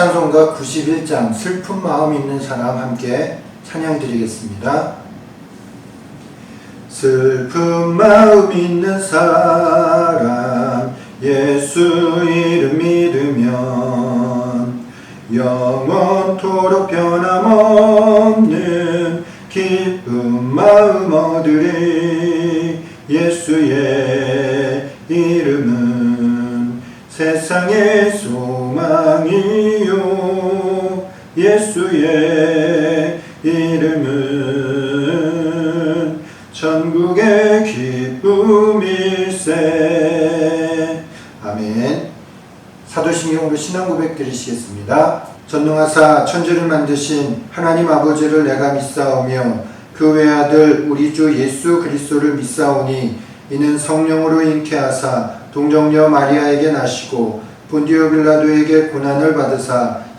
합창송가 91장 슬픈 마음 있는 사람 함께 찬양 드리겠습니다. 슬픈 마음 있는 사람 예수 이름 믿으면 영원토록 변함없는 기쁜 마음 얻으리 예수의 이름은 세상의 소망이요 예수의 이름은 천국의 기쁨일세. 아멘. 사도신경으로 신앙 고백 드리시겠습니다. 전능하사 천지를 만드신 하나님 아버지를 내가 믿사오며 그 외아들 우리 주 예수 그리스도를 믿사오니 이는 성령으로 잉태하사 동정녀 마리아에게 나시고 본디오 빌라도에게 고난을 받으사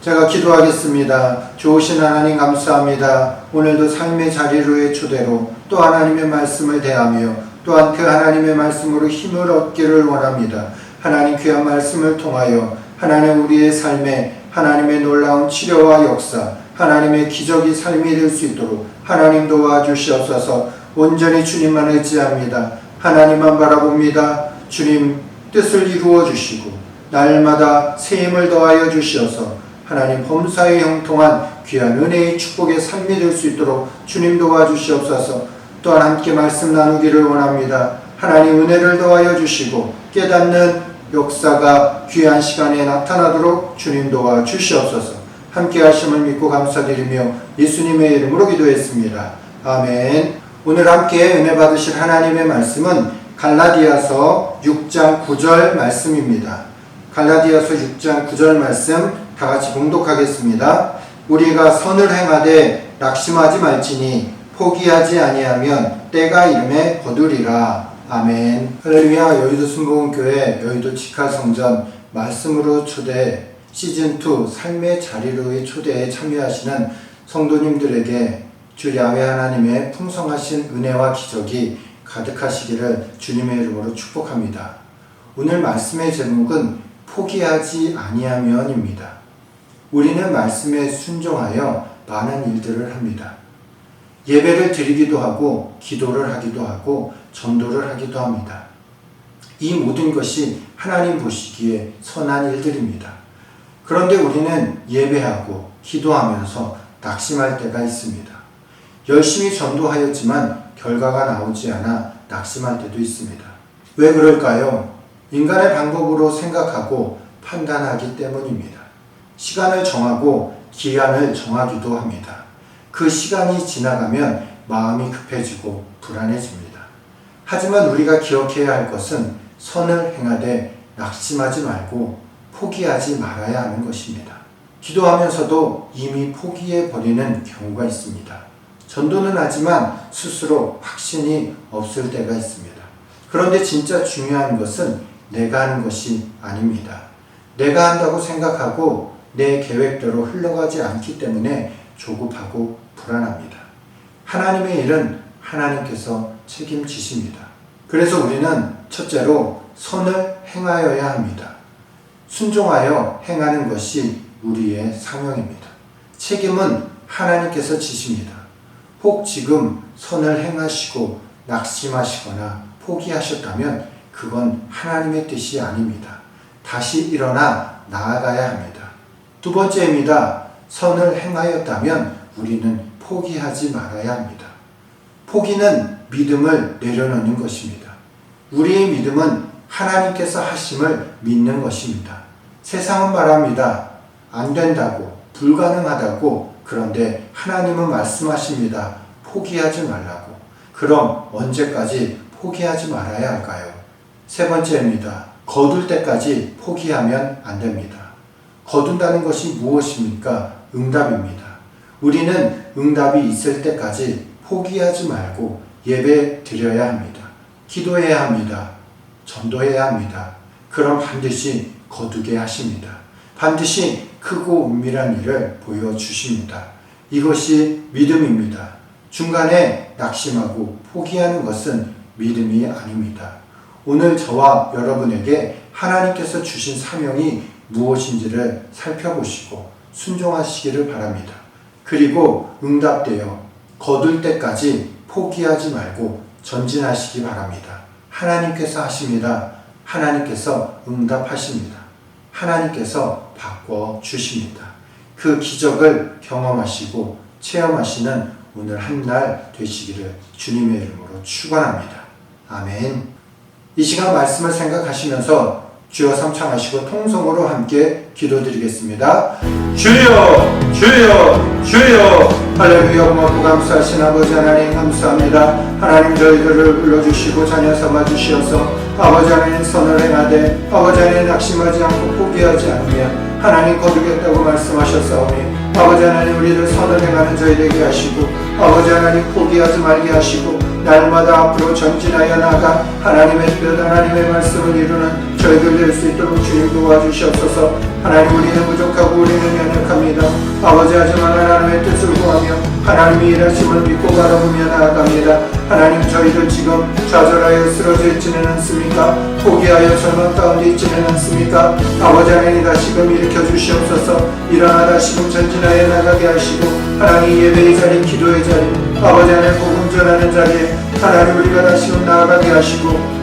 제가 기도하겠습니다. 좋으신 하나님 감사합니다. 오늘도 삶의 자리로의 초대로 또 하나님의 말씀을 대하며 또한 그 하나님의 말씀으로 힘을 얻기를 원합니다. 하나님 귀한 말씀을 통하여 하나님 우리의 삶에 하나님의 놀라운 치료와 역사, 하나님의 기적이 삶이 될 수 있도록 하나님 도와주시옵소서 온전히 주님만 의지합니다. 하나님만 바라봅니다. 주님 뜻을 이루어 주시고 날마다 새 힘을 더하여 주시어서 하나님 범사에 형통한 귀한 은혜의 축복의 삶이 될수 있도록 주님 도와주시옵소서 또한 함께 말씀 나누기를 원합니다. 하나님 은혜를 더하여 주시고 깨닫는 역사가 귀한 시간에 나타나도록 주님 도와주시옵소서 함께 하심을 믿고 감사드리며 예수님의 이름으로 기도했습니다. 아멘. 오늘 함께 은혜 받으실 하나님의 말씀은 갈라디아서 6장 9절 말씀입니다. 갈라디아서 6장 9절 말씀 다 같이 봉독하겠습니다. 우리가 선을 행하되 낙심하지 말지니 포기하지 아니하면 때가 이름에 거두리라. 아멘. 할렐루야 여의도 순복음교회 여의도 직화성전 말씀으로 초대 시즌2 삶의 자리로의 초대에 참여하시는 성도님들에게 주 야외 하나님의 풍성하신 은혜와 기적이 가득하시기를 주님의 이름으로 축복합니다. 오늘 말씀의 제목은 포기하지 아니하면입니다. 우리는 말씀에 순종하여 많은 일들을 합니다. 예배를 드리기도 하고 기도를 하기도 하고 전도를 하기도 합니다. 이 모든 것이 하나님 보시기에 선한 일들입니다. 그런데 우리는 예배하고 기도하면서 낙심할 때가 있습니다. 열심히 전도하였지만 결과가 나오지 않아 낙심할 때도 있습니다. 왜 그럴까요? 인간의 방법으로 생각하고 판단하기 때문입니다. 시간을 정하고 기한을 정하기도 합니다. 그 시간이 지나가면 마음이 급해지고 불안해집니다. 하지만 우리가 기억해야 할 것은 선을 행하되 낙심하지 말고 포기하지 말아야 하는 것입니다. 기도하면서도 이미 포기해 버리는 경우가 있습니다. 전도는 하지만 스스로 확신이 없을 때가 있습니다. 그런데 진짜 중요한 것은 내가 하는 것이 아닙니다. 내가 한다고 생각하고 내 계획대로 흘러가지 않기 때문에 조급하고 불안합니다. 하나님의 일은 하나님께서 책임지십니다. 그래서 우리는 첫째로 선을 행하여야 합니다. 순종하여 행하는 것이 우리의 사명입니다. 책임은 하나님께서 지십니다. 혹 지금 선을 행하시고 낙심하시거나 포기하셨다면 그건 하나님의 뜻이 아닙니다. 다시 일어나 나아가야 합니다. 두 번째입니다. 선을 행하였다면 우리는 포기하지 말아야 합니다. 포기는 믿음을 내려놓는 것입니다. 우리의 믿음은 하나님께서 하심을 믿는 것입니다. 세상은 말합니다. 안 된다고, 불가능하다고, 그런데 하나님은 말씀하십니다. 포기하지 말라고. 그럼 언제까지 포기하지 말아야 할까요? 세 번째입니다. 거둘 때까지 포기하면 안 됩니다. 거둔다는 것이 무엇입니까? 응답입니다. 우리는 응답이 있을 때까지 포기하지 말고 예배 드려야 합니다. 기도해야 합니다. 전도해야 합니다. 그럼 반드시 거두게 하십니다. 반드시 크고 은밀한 일을 보여주십니다. 이것이 믿음입니다. 중간에 낙심하고 포기하는 것은 믿음이 아닙니다. 오늘 저와 여러분에게 하나님께서 주신 사명이 무엇인지를 살펴보시고 순종하시기를 바랍니다. 그리고 응답되어 거둘 때까지 포기하지 말고 전진하시기 바랍니다. 하나님께서 하십니다. 하나님께서 응답하십니다. 하나님께서 바꿔 주십니다. 그 기적을 경험하시고 체험하시는 오늘 한 날 되시기를 주님의 이름으로 축원합니다. 아멘. 이 시간 말씀을 생각하시면서 주여 삼창하시고 통성으로 함께 기도드리겠습니다. 주여 주여 주여 할렐루야 고맙고 감사하신 아버지 하나님 감사합니다. 하나님 저희들을 불러주시고 자녀 삼아 주시어서 아버지 하나님 선을 행하되 아버지 하나님 낙심하지 않고 포기하지 않으면 하나님 거두겠다고 말씀하셨사오니 아버지 하나님 우리를 선을 행하는 저희 되게 하시고 아버지 하나님 포기하지 말게 하시고 날마다 앞으로 전진하여 나가 하나님의 뜻 하나님의 말씀을 이루는 저희들 될 수 있도록 주님 도와주시옵소서. 하나님 우리는 부족하고 우리는 연약합니다. 아버지 하지만 하나님의 뜻을 구하며 하나님의 일하심을 믿고 바라보며 나아갑니다. 하나님 저희들 지금 좌절하여 쓰러져 있지는 않습니까? 포기하여 절망 가운데 있지는 않습니까? 아버지 하나님 다시금 일으켜 주시옵소서. 일어나 다시금 전진하여 나가게 하시고 하나님 예배의 자리 기도의 자리 아버지 하나님 복음 전하는 자리에 하나님 우리가 다시금 나아가게 하시고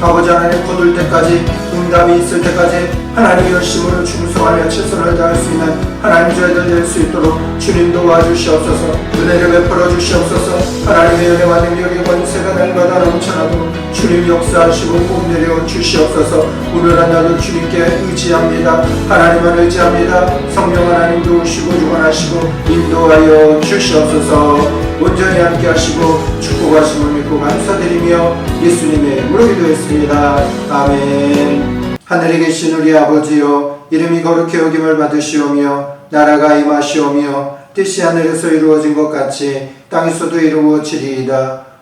아버지 하나님 거둘 때까지 응답이 있을 때까지 하나님 열심으로 충성하며 최선을 다할 수 있는 하나님 저희들 될 수 있도록 주님 도와주시옵소서 은혜를 베풀어 주시옵소서 하나님의 은혜와 능력의 권세가 날마다 넘쳐나도록 주님 역사하시고 복 내려 주시옵소서 오늘 하나도 주님께 의지합니다 하나님을 의지합니다 성령 하나님 도우시고 주관하시고 인도하여 주시옵소서 온전히 함께 하시고 축복하심을 믿고 감사드리며 예수님의 이름으로 기도했습니다. 아멘. 하늘에 계신 우리 아버지여 이름이 거룩히 여김을 받으시오며 나라가 임하시오며 뜻이 하늘에서 이루어진 것 같이 땅에서도 이루어지리이다.